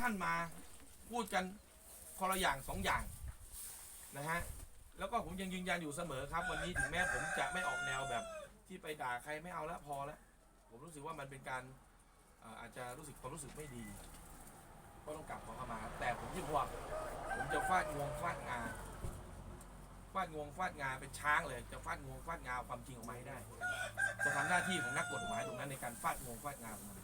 ท่านมาพูดกันคนละอย่างสองอย่างนะฮะแล้วก็ผมยังยืนยันอยู่เสมอครับ วันนี้ถึงแม้ผมจะไม่ออกแนวแบบที่ไปด่าใครไม่เอาแล้วพอแล้วผมรู้สึกว่ามันเป็นการอาจจะรู้สึกความรู้สึกไม่ดี ก็ต้องกลับขอเข้ามาครับแต่ผมที่พวกผมจะฟาดงวงฟาดงาฟาดงวงฟาดงาเป็นช้างเลย จะฟาดงวงฟาดงาเอาความจริงออกมาให้ได้ จะทำหน้าที่ของนักกฎหมายตรงนั้นในการฟาดงวงฟาดงาออกมา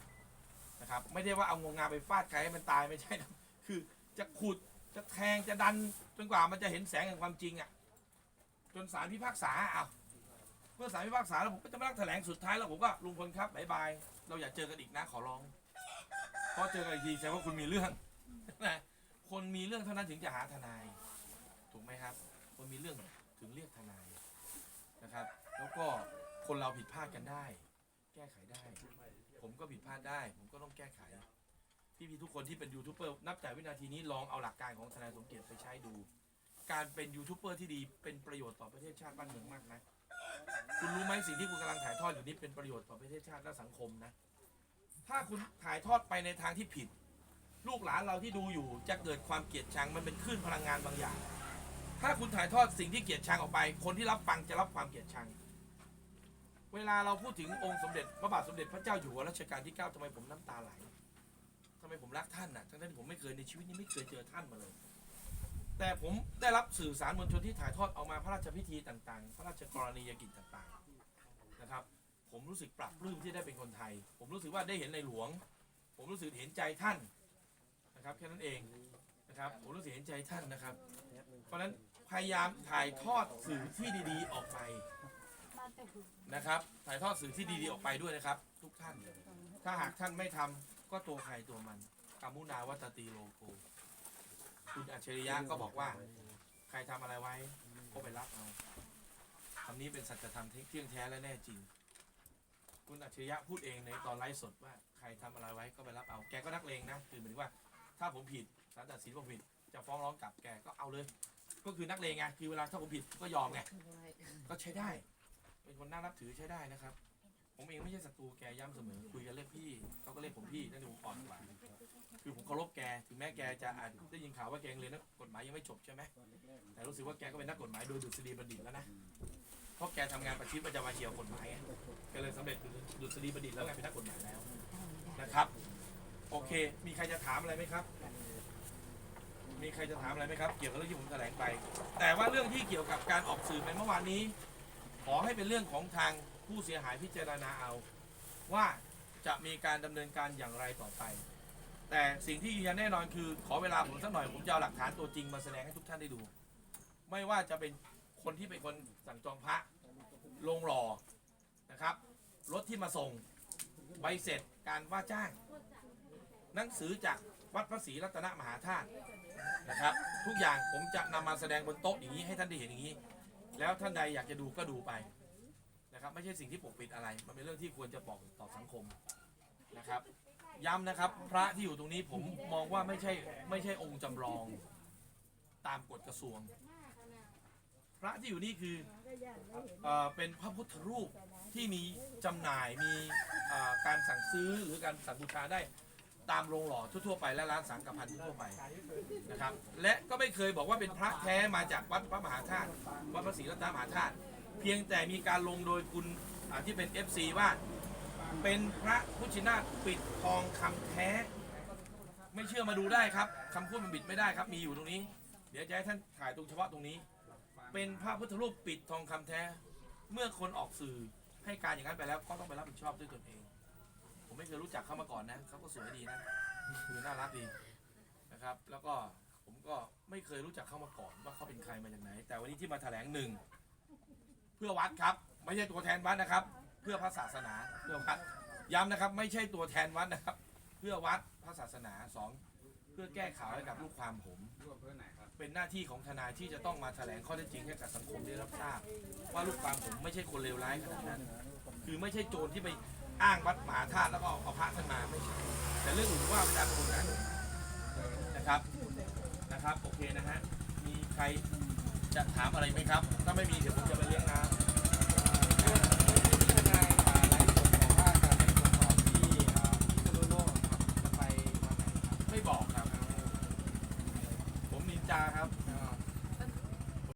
นะครับ ไม่ได้ว่าเอางวงงาไปฟาดใครให้มันตายไม่ใช่นะคือจะขุดจะแทงจะดันจนกว่ามันจะเห็นแสงแห่งความจริงอะ จนศาลพิพากษาเอาเมื่อศาลพิพากษาแล้วผมก็จะมานั่งแถลงสุดท้ายแล้วผมก็ลุงพลครับบายบายเราอย่าเจอกันอีกนะขอร้องเพราะเจอกันอีกทีแสดงว่าคุณมีเรื่องนะคนมีเรื่องเท่านั้นถึงจะหาทนาย ถูกไหมครับ คนมีเรื่องถึงเรียกทนายนะครับ แล้วก็คนเราผิดพลาดกันได้ แก้ไขได้็ผิดพลาดได้ ผมก็ต้องแก้ไข พี่ๆทุกคนที่เป็นยูทูบเบอร์นับจากวินาทีนี้ลองเอาหลักการของทนายสมเกียรติไปใช้ดู การเป็นยูทูบเบอร์ที่ดีเป็นประโยชน์ต่อประเทศชาติบ้านเมืองมากนะคุณรู้ไหมสิ่งที่คุณกำลังถ่ายทอดอยู่นี้เป็นประโยชน์ต่อประเทศชาติและสังคมนะ ถ้าคุณถ่ายทอดไปในทางที่ผิด ลูกหลานเราที่ดูอยู่จะเกิดความเกลียดชังมันเป็นคลื่นพลังงานบางอย่าง ถ้าคุณถ่ายทอดสิ่งที่เกลียดชังออกไป คนที่รับฟังจะรับความเกลียดชัง เวลาเราพูดถึงองค์สมเด็จพระบาทสมเด็จพระเจ้าอยู่หัวรัชกาลที่ 9ทำไมผมน้ำตาไหลทำไมผมรักท่านน่ะทั้งที่ผมไม่เคยในชีวิตนี้ไม่เคยเจอท่านมาเลย แต่ผมได้รับสื่อสารมวลชนที่ถ่ายทอดออกมาพระราชพิธีต่างๆ พระราชกรณียกิจต่างๆนะครับ ผมรู้สึกปรับปลื้มที่ได้เป็นคนไทย ผมรู้สึกว่าได้เห็นในหลวง ผมรู้สึกเห็นใจท่านนะครับแค่นั้นเองนะครับผมรู้สึกเห็นใจท่านนะครับ เพราะฉะนั้นพยายามถ่ายทอดสื่อที่ดีๆออกไป นะครับ ถ่ายทอดสื่อที่ดีๆออกไปด้วยนะครับ ทุกท่าน ถ้าหากท่านไม่ทำก็ตัวใครตัวมันกามุนาวัตตีโลโกคุณอัจฉริยะก็บอกว่า ใครทำอะไรไว้ก็ไปรับเอาคำนี้เป็นสัจธรรมเที่ยงแท้และแน่จริง คุณอัจฉริยะพูดเองในตอนไลฟ์สดว่า ใครทำอะไรไว้ก็ไปรับเอา แกก็นักเลงนะ คือหมายถึงว่า ถ้าผมผิดศาลตัดสินผมผิด จะฟ้องร้องกลับแกก็เอาเลย ก็คือนักเลงไง คือเวลาถ้าผมผิดก็ยอมไง ก็ใช้ได้ เป็นคนน่านับถือใช้ได้นะครับ ผมเองไม่ใช่ศัตรูแกย้ำเสมอ คุยกันเรียกพี่เขาก็เรียกผมพี่นั่นคือผมอ่อนกว่าคือผมเคารพแกถึงแม้แกจะอาจได้ยินข่าวว่าแกยังเรียนนักกฎหมายยังไม่จบใช่ไหมแต่รู้สึกว่าแกก็เป็นนักกฎหมายโดยดุษฎีบัณฑิตแล้วนะเพราะแกทำงานประชิดประจำวันเกี่ยวกฎหมายแกเลยสำเร็จดุษฎีบัณฑิตแล้วไงเป็นนักกฎหมายแล้วนะครับ โอเค มีใครจะถามอะไรไหมครับ มีใครจะถามอะไรไหมครับ เกี่ยวกับเรื่องที่ผมแถลงไป แต่ว่าเรื่องที่เกี่ยวกับการออกสื่อในเมื่อวานนี้ ขอให้เป็นเรื่องของทางผู้เสียหายพิจารณาเอา ว่าจะมีการดำเนินการอย่างไรต่อไป แต่สิ่งที่ยืนยันแน่นอนคือ ขอเวลาผมสักหน่อยผมจะเอาหลักฐานตัวจริงมาแสดงให้ทุกท่านได้ดู ไม่ว่าจะเป็นคนที่เป็นคนสั่งจองพระลงหล่อนะครับ รถที่มาส่งใบเสร็จการว่าจ้าง หนังสือจากวัดพระศรีรัตนมหาธาตุนะครับ ทุกอย่างผมจะนำมาแสดงบนโต๊ะอย่างนี้ให้ท่านได้เห็นอย่างนี้ แล้วท่านใดอยากจะดูก็ดูไปนะครับ ไม่ใช่สิ่งที่ปกปิดอะไร มันเป็นเรื่องที่ควรจะบอกต่อสังคมนะครับ ย้ำนะครับ พระที่อยู่ตรงนี้ผมมองว่าไม่ใช่ไม่ใช่องค์จำลองตามกฎกระทรวง พระที่อยู่นี่คือเออเป็นพระพุทธรูปที่มีจำหน่ายมีเอ่อการสั่งซื้อหรือการสั่งบูชาได้ ตามโรงหล่อทั่วๆไปและร้านสังฆพันธ์ทั่วไปนะครับ และก็ไม่เคยบอกว่าเป็นพระแท้มาจากวัดพระมหาธาตุวัดพระศรีรัตนมหาธาตุเพียงแต่มีการลงโดยคุณที่เป็น FC ว่าเป็นพระพุชินาถปิดทองคำแท้ ไม่เชื่อมาดูได้ครับคำพูดมันบิดไม่ได้ครับ มีอยู่ตรงนี้ เดี๋ยวจะให้ท่านถ่ายตรงเฉพาะตรงนี้ เป็นพระพุทธรูปปิดทองคำแท้ เมื่อคนออกสื่อให้การอย่างนั้นไปแล้วก็ต้องไปรับผิดชอบด้วยตนเอง ผมไม่เคยรู้จักเขามาก่อนนะเขาก็สวยดีนะคือน่ารักดีนะครับ แล้วก็ผมก็ไม่เคยรู้จักเขามาก่อนว่าเขาเป็นใครมาจากไหน แต่วันนี้ที่มาแถลงหนึ่งเพื่อวัดครับ ไม่ใช่ตัวแทนวัดนะครับ เพื่อพระศาสนาเพื่อวัดย้ำนะครับ ไม่ใช่ตัวแทนวัดนะครับ เพื่อวัดพระศาสนาสองเพื่อแก้ข่าวให้กับลูกความผม เป็นหน้าที่ของทนายที่จะต้องมาแถลงข้อเท็จจริงให้กับสังคมได้รับทราบ ว่าลูกความผมไม่ใช่คนเลวร้ายขนาดนั้น คือไม่ใช่โจรที่ไป อ้างวัดมหาธาตุแล้วก็เอาพระท่านมาไม่ใช่แต่เรื่องอื่นว่าไปตามคนนั้นนะครับนะครับโอเคนะฮะมีใครจะถามอะไรไหมครับ ถ้าไม่มีเดี๋ยวผมจะไปเลี้ยงน้ำ